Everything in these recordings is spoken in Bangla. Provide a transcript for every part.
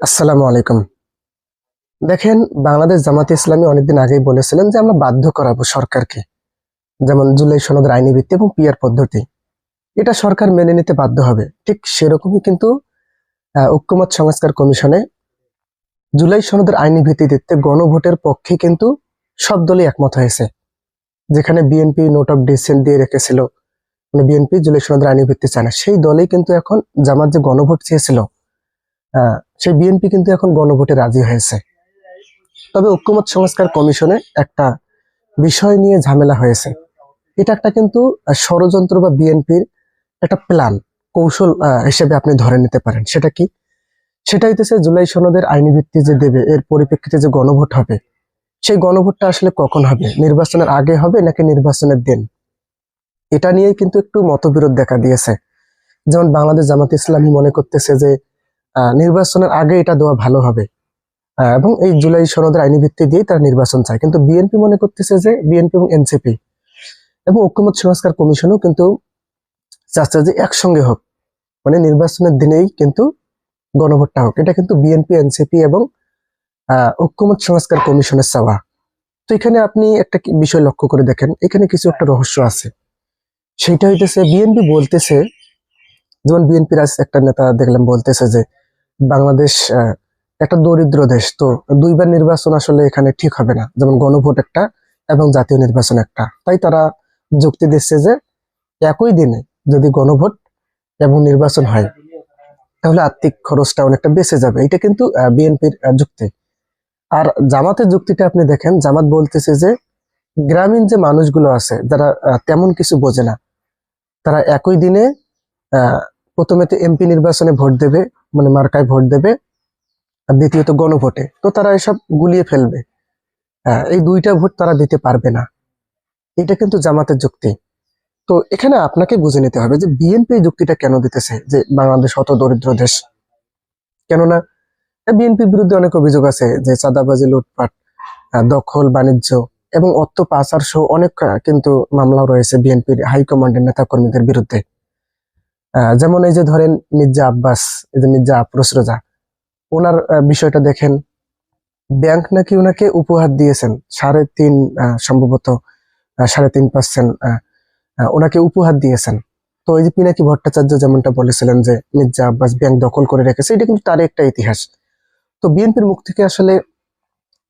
আসসালামু আলাইকুম। দেখেন, বাংলাদেশ জামাতে ইসলামী অনেকদিন আগেই বলেছিলেন যে আমরা বাধ্য করাবো সরকারকে। যেমন জুলাই সনদের আইনি ভিত্তি এবং পিয়ার পদ্ধতি। এটা সরকার মেনে নিতে বাধ্য হবে। ঠিক সেরকমই কিন্তু ঐক্যমত সংস্কার কমিশনে জুলাই সনদের আইনি ভিত্তিতে গণভোটের পক্ষে কিন্তু সব দলই একমত হয়েছে। যেখানে বিএনপি নোট অফ ডিসেন্ট দিয়ে রেখেছিল। মানে বিএনপি জুলাই সনদের আইনি ভিত্তি চায় না। সেই দলেই কিন্তু এখন জামাত যে গণভোট চেয়েছিল সেই বিএনপি কিন্তু এখন গণভোটে রাজি হয়েছে। তবে ঐক্যমত সংস্কার কমিশনে একটা বিষয় নিয়ে ঝামেলা হয়েছে। এটা একটা কিন্তু ষড়যন্ত্র বা বিএনপির একটা প্ল্যান কৌশল হিসেবে আপনি ধরে নিতে পারেন। সেটা কি? সেটা হইতেছে জুলাই সনদের আইনি ভিত্তি যে দেবে, এর পরিপ্রেক্ষিতে যে গণভোট হবে, সেই গণভোটটা আসলে কখন হবে? নির্বাচনের আগে হবে নাকি নির্বাচনের দিন? এটা নিয়েই কিন্তু একটু মতবিরোধ দেখা দিয়েছে। যেমন বাংলাদেশ জামাত ইসলামী মনে করতেছে যে নির্বাচনের আগে এটা দেওয়া ভালো হবে। এবং এই জুলাই সনদের আইনি ভিত্তি দিয়ে তারা নির্বাচন চায়। কিন্তু বিএনপি মনে করতেছে যে বিএনপি এবং এনসিপি এবং ঐক্যমত সংস্কার কমিশনও কিন্তু চাচ্ছে যে একসঙ্গে হোক। মানে নির্বাচনের দিনেই কিন্তু গণভোটটা হোক। এটা কিন্তু বিএনপি, এনসিপি এবং ঐক্যমত সংস্কার কমিশনের চাওয়া। তো এখানে আপনি একটা বিষয় লক্ষ্য করে দেখেন। এখানে কিছু একটা রহস্য আছে। সেটা হইতেছে, বিএনপি বলতেছে, যেমন বিএনপির একটা নেতা দেখলাম বলতেছে যে বাংলাদেশ একটা দরিদ্র দেশ। তো দুইবার নির্বাচন আসলে এখানে ঠিক হবে না। যেমন গণভোট একটা এবং জাতীয় নির্বাচন একটা। তাই তারা যুক্তি দিচ্ছে যে একই দিনে যদি গণভোট এবং নির্বাচন হয়, তাহলে আর্থিক খরচটা অনেকটা বেঁচে যাবে। এটা কিন্তু বিএনপির যুক্তি। আর জামাতের যুক্তিটা আপনি দেখেন, জামাত বলতেছে যে গ্রামীণ যে মানুষগুলো আছে, যারা তেমন কিছু বোঝে না। তারা একই দিনে প্রথমে তো এমপি নির্বাচনে ভোট দেবে মানে মার্কায় ভোট দেবে আর দ্বিতীয়ত গণভোটে। তো তারা এসব গুলিয়ে ফেলবে। আহ, এই দুইটা ভোট তারা দিতে পারবে না। এটা কিন্তু জামাতের যুক্তি। তো এখানে আপনাকে বুঝে নিতে হবে যে বিএনপি যুক্তিটা কেন দিতেছে যে বাংলাদেশ অত দরিদ্র দেশ? কেননা বিএনপির বিরুদ্ধে অনেক অভিযোগ আছে যে চাঁদাবাজি লুটপাট দখল বাণিজ্য এবং অর্থ পাচার সহ অনেক কিন্তু মামলাও রয়েছে বিএনপির হাইকমান্ডের নেতা কর্মীদের বিরুদ্ধে। যেমন এই যে ধরেন মির্জা আব্বাস, এই যে মির্জা আফরোজ রাজা, ওনার বিষয়টা দেখেন, ব্যাংক নাকি ওনাকে উপহার দিয়েছেন, সাড়ে তিন সম্ভবত সাড়ে তিন পার্সেন্ট ওনাকে উপহার দিয়েছেন। তো এই যে পিনাকি ভট্টাচার্য যেমনটা বলেছিলেন যে মির্জা আব্বাস ব্যাংক দখল করে রেখেছে, এটা কিন্তু তার একটা ইতিহাস। তো বিএনপির মুখ থেকে আসলে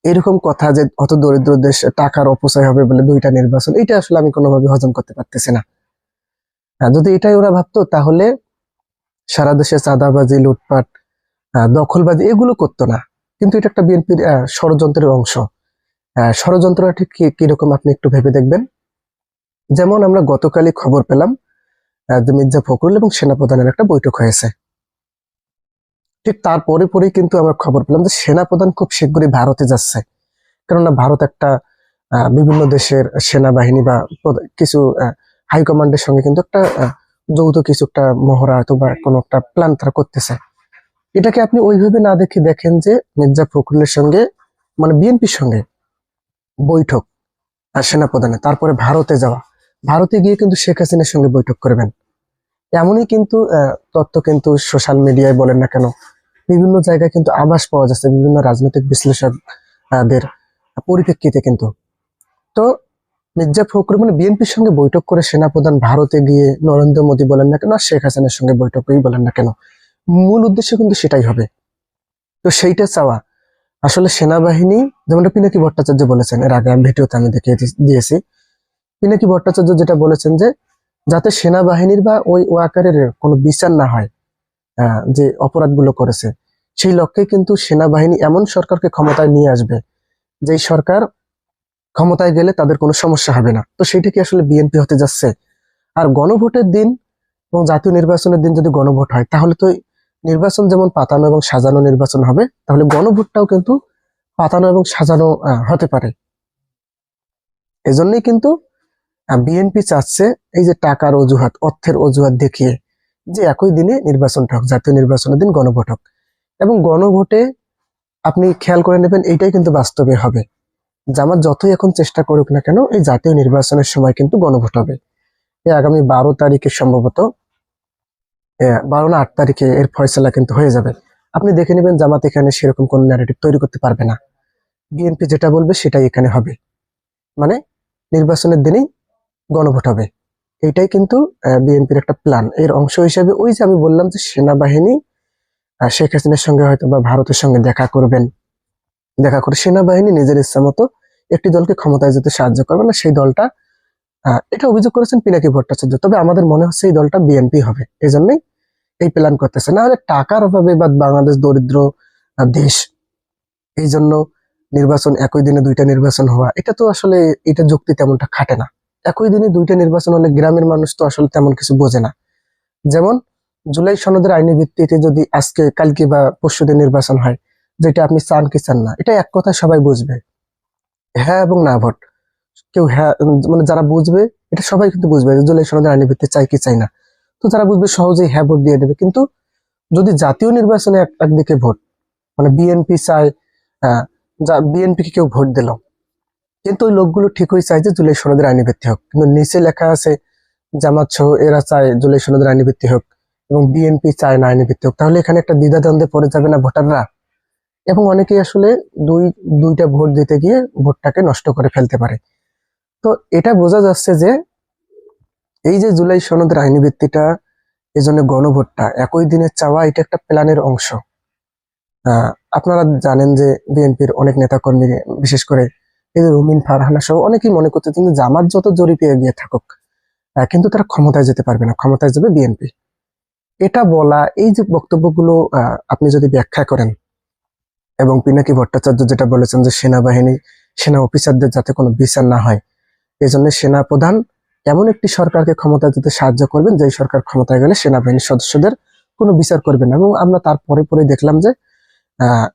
এরকম কথা যে অত দরিদ্র দেশ, টাকার অপচয় হবে বলে দুইটা নির্বাচন, এটা আসলে আমি কোনোভাবে হজম করতে পারতেছি না। যদি এটাই ওরা ভাবতো, তাহলে সারা দেশে চাঁদাবাজি, লুটপাট দখলবাজি এগুলো করতো না। কিন্তু এটা একটা বিএনপির ষড়যন্ত্রের অংশ। ষড়যন্ত্রটা ঠিক কীরকম আপনি একটু ভেবে দেখবেন? যেমন আমরা গতকালই খবর পেলাম মির্জা ফখরুল এবং সেনাপ্রধানের একটা বৈঠক হয়েছে। ঠিক তারপরে পরেই কিন্তু আমরা খবর পেলাম যে সেনাপ্রধান খুব শীঘ্রই ভারতে যাচ্ছে। কেননা ভারত একটা বিভিন্ন দেশের সেনাবাহিনী বা কিছু হাইকমান্ডের সঙ্গে কিন্তু একটা যৌথ কিছু একটা মহড়া অথবা কোনো একটা প্ল্যান তারা করতেছে। এটাকে আপনি ওইভাবে না দেখে দেখেন যে মির্জা ফখরুলের সঙ্গে মানে বিএনপির সঙ্গে বৈঠক আর সেনাপ্রধানের তারপরে ভারতে যাওয়া। ভারতে গিয়ে কিন্তু শেখ হাসিনার সঙ্গে বৈঠক করবেন। এমনই কিন্তু তথ্য কিন্তু সোশ্যাল মিডিয়ায় বলেন না কেন, বিভিন্ন জায়গায় কিন্তু আভাস পাওয়া যাচ্ছে বিভিন্ন রাজনৈতিক বিশ্লেষকদের পরিপ্রেক্ষিতে কিন্তু। তো মির্জা ফখরুল মানে বিএনপির সঙ্গে বৈঠক করে সেনাপ্রধান ভারতে গিয়ে নরেন্দ্র মোদী বলেন না কেন, আর শেখ হাসিনার সঙ্গে বৈঠকই বলেন না কেন? মূল উদ্দেশ্য কিন্তু সেটাই হবে। তো সেইটা চাওয়া। আসলে সেনাবাহিনী, যেমনটা পিনাকি ভট্টাচার্য বলেছেন, এর আগে আমি ভিডিওতে আমি দেখিয়ে দিয়েছি। পিনাকি ভট্টাচার্য যেটা বলেছেন যে, যাতে সেনাবাহিনীর বা ওই ওয়াকারের কোনো বিচার না হয় যে অপরাধগুলো করেছে, সেই লক্ষ্যে কিন্তু সেনাবাহিনী এমন সরকারকে ক্ষমতায় নিয়ে আসবে, যেই সরকার ক্ষমতায় গেলে তাদের কোনো সমস্যা হবে না। তো সেইটা কি আসলে বিএনপি হতে যাচ্ছে? আর গণভোটের দিন এবং জাতীয় নির্বাচনের দিন যদি গণভোট হয়, তাহলে তো নির্বাচন যেমন পাতানো এবং সাজানো নির্বাচন হবে, তাহলে গণভোটটাও কিন্তু পাতানো এবং সাজানো হতে পারে। এজন্যই কিন্তু বিএনপি চাচ্ছে এই যে টাকার অজুহাত, অর্থের অজুহাত দেখিয়ে যে একই দিনে নির্বাচনটা হোক, জাতীয় নির্বাচনের দিন গণভোট হোক। এবং গণভোটে আপনি খেয়াল করে নেবেন, এইটাই কিন্তু বাস্তবে হবে। জামাত যতই এখন চেষ্টা করুক না কেন, এই জাতীয় নির্বাচনের সময় কিন্তু গণভোট হবে। এই আগামী বারো তারিখে সম্ভবত বারো না আট তারিখে এর ফয়সলা কিন্তু হয়ে যাবে। আপনি দেখে নেবেন জামাত এখানে সেরকম কোন ন্যারেটিভ তৈরি করতে পারবে না। বিএনপি যেটা বলবে সেটাই এখানে হবে। মানে নির্বাচনের দিনেই গণভোট হবে। এইটাই কিন্তু বিএনপির একটা প্ল্যান এর অংশ হিসেবে ওই যে আমি বললাম যে সেনাবাহিনী শেখ হাসিনার সঙ্গে হয়তো বা ভারতের সঙ্গে দেখা করবেন। দেখা করে সেনাবাহিনী নিজের ইচ্ছা মতো একটি দলকে ক্ষমতায় যেতে সাহায্য করবে না, সেই দলটা এটা অভিযোগ করেছেন পিনাকি ভট্টাচার্য। তবে আমাদের মনে হচ্ছে এই দলটা বিএনপি হবে এই জন্যই এই প্ল্যান করতেছে। না হলে টাকার অভাবে বা বাংলাদেশ দরিদ্র দেশ এই জন্য নির্বাচন, একই দিনে দুইটা নির্বাচন হওয়া, এটা তো আসলে, এটা যুক্তি তেমনটা খাটে না। একই দিনে দুইটা নির্বাচন হলে গ্রামের মানুষ তো আসলে তেমন কিছু বোঝে না। যেমন জুলাই সনদের আইনি ভিত্তিতে যদি আজকে, কালকে বা পরশুদিন নির্বাচন হয়, যেটা আপনি চান কি চান না, এটা এক কথা সবাই বুঝবে। হ্যাঁ এবং না ভোট কেউ হ্যাঁ মানে যারা বুঝবে এটা সবাই কিন্তু বুঝবে জুলাই সনদের আইনি ভিত্তিতে চাই কি চাই না। তো যারা বুঝবে সহজেই হ্যাঁ ভোট দিয়ে দেবে। কিন্তু যদি জাতীয় নির্বাচনে একদিকে ভোট মানে বিএনপি চায় আহ, যা বিএনপি কে কেউ ভোট দিল কিন্তু ওই লোকগুলো ঠিকই চায় যে জুলাই সনদের আইনি ভিত্তি হোক। কিন্তু নিচে লেখা আছে জামাত সহ এরা চায় জুলাই সনদের আইনি ভিত্তি হোক এবং বিএনপি চায় না আইনি ভিত্তি হোক। তাহলে এখানে একটা দ্বিধাদ্বন্দ্বে পড়ে যাবে না ভোটাররা? এবং অনেকেই আসলে দুই, দুইটা ভোট দিতে গিয়ে ভোটটাকে নষ্ট করে ফেলতে পারে। তো এটা বোঝা যাচ্ছে যে এই যে জুলাই সনদের আইনি ভিত্তিটা এই জন্য গণভোটটা, একই দিনে চাওয়া, এটা একটা প্ল্যানের অংশ। আপনারা জানেন যে বিএনপির অনেক নেতাকর্মী, বিশেষ করে এই যে রুমিন ফারহানা সহ অনেকেই মনে করতেছেন যে জামাত যত জরিপে এগিয়ে থাকুক কিন্তু তারা ক্ষমতায় যেতে পারবে না, ক্ষমতায় যাবে বিএনপি। এটা বলা, এই যে বক্তব্যগুলো আপনি যদি ব্যাখ্যা করেন এবং পিনাকি ভট্টাচার্য যেটা বলেছেন যে সেনাবাহিনী, সেনা অফিসারদের যাতে কোনো বিচার না হয়। এই জন্য সেনা প্রধান এমন একটি সরকারকে ক্ষমতায় দিতে সাহায্য করবেন, যেই সরকার ক্ষমতায় গেলে সেনাবাহিনীর সদস্যদের কোনো বিচার করবেন না। এবং আমরা তারপরে পরে দেখলাম যে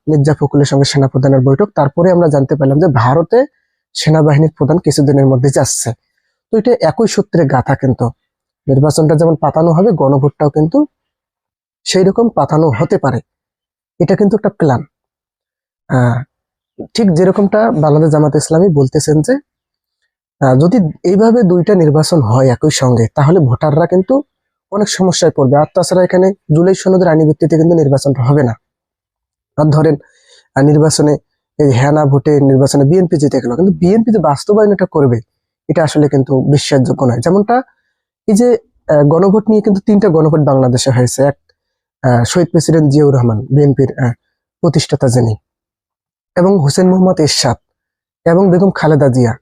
মির্জা ফখরুলের সঙ্গে সেনাপ্রধানের বৈঠক, তারপরে আমরা জানতে পারলাম যে ভারতে সেনাবাহিনীর প্রধান কিছুদিনের মধ্যে যাচ্ছে। তো এটা একই সূত্রে গাথা কিন্তু। নির্বাচনটা যেমন পাতানো হবে, গণভোটটাও কিন্তু সেই রকম পাতানো হতে পারে। এটা কিন্তু একটা প্ল্যান ঠিক যেরকমটা বাংলাদেশ জামাত ইসলামী বলতেছেন যে যদি এইভাবে দুইটা নির্বাচন হয় একই সঙ্গে, তাহলে ভোটাররা কিন্তু অনেক সমস্যায় পড়বে। আর তাছাড়া এখানে জুলাই সনদের আইনি ভিত্তিতে কিন্তু নির্বাচনটা হবে না। আর ধরেন নির্বাচনে এই হ্যাঁ ভোটে নির্বাচনে বিএনপি জিতে গেল, কিন্তু বিএনপি যে বাস্তবায়ন এটা করবে, এটা আসলে কিন্তু বিশ্বাসযোগ্য নয়। যেমনটা এই যে গণভোট নিয়ে কিন্তু তিনটা গণভোট বাংলাদেশে হয়েছে। এক শহীদ প্রেসিডেন্ট জিয়াউর রহমান, বিএনপির প্রতিষ্ঠাতা যিনি এবং হোসেন মোহাম্মদ এরশাদ এবং বেগম খালেদা জিয়া।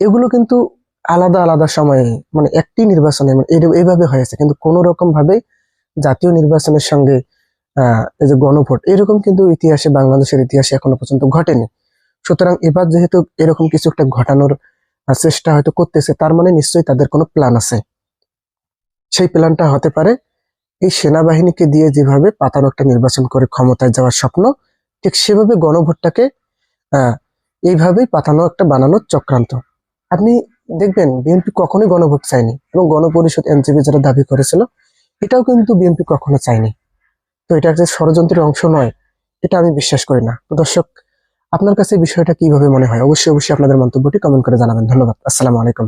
এগুলো কিন্তু আলাদা আলাদা সময়ে মানে একটি নির্বাচনে মানে এইভাবে হয়েছে। কিন্তু কোন রকম ভাবে জাতীয় নির্বাচনের সঙ্গে এই যে গণভোট, এরকম কিন্তু ইতিহাসে, বাংলাদেশের ইতিহাসে এখনও পর্যন্ত ঘটেনি। সুতরাং এবার যেহেতু এরকম কিছু একটা ঘটানোর চেষ্টা হয়তো করতেছে, তার মানে নিশ্চয়ই তাদের কোনো প্ল্যান আছে। সেই প্ল্যানটা হতে পারে, এই সেনাবাহিনীকে দিয়ে যেভাবে পাতানো একটা নির্বাচন করে ক্ষমতায় যাওয়ার স্বপ্ন ঠিক সেভাবে গণভোটটাকে এইভাবেই পাতানো একটা বানানোর চক্রান্ত। আপনি দেখবেন বিএনপি কখনোই গণভোট চায়নি এবং গণপরিষদ এনসিপি যারা দাবি করেছিল, এটাও কিন্তু বিএনপি কখনো চায়নি। তো এটা যে ষড়যন্ত্রের অংশ নয়, এটা আমি বিশ্বাস করি না। তো দর্শক, আপনার কাছে বিষয়টা কীভাবে মনে হয়? অবশ্যই অবশ্যই আপনাদের মন্তব্যটি কমেন্ট করে জানাবেন। ধন্যবাদ। আসসালামু আলাইকুম।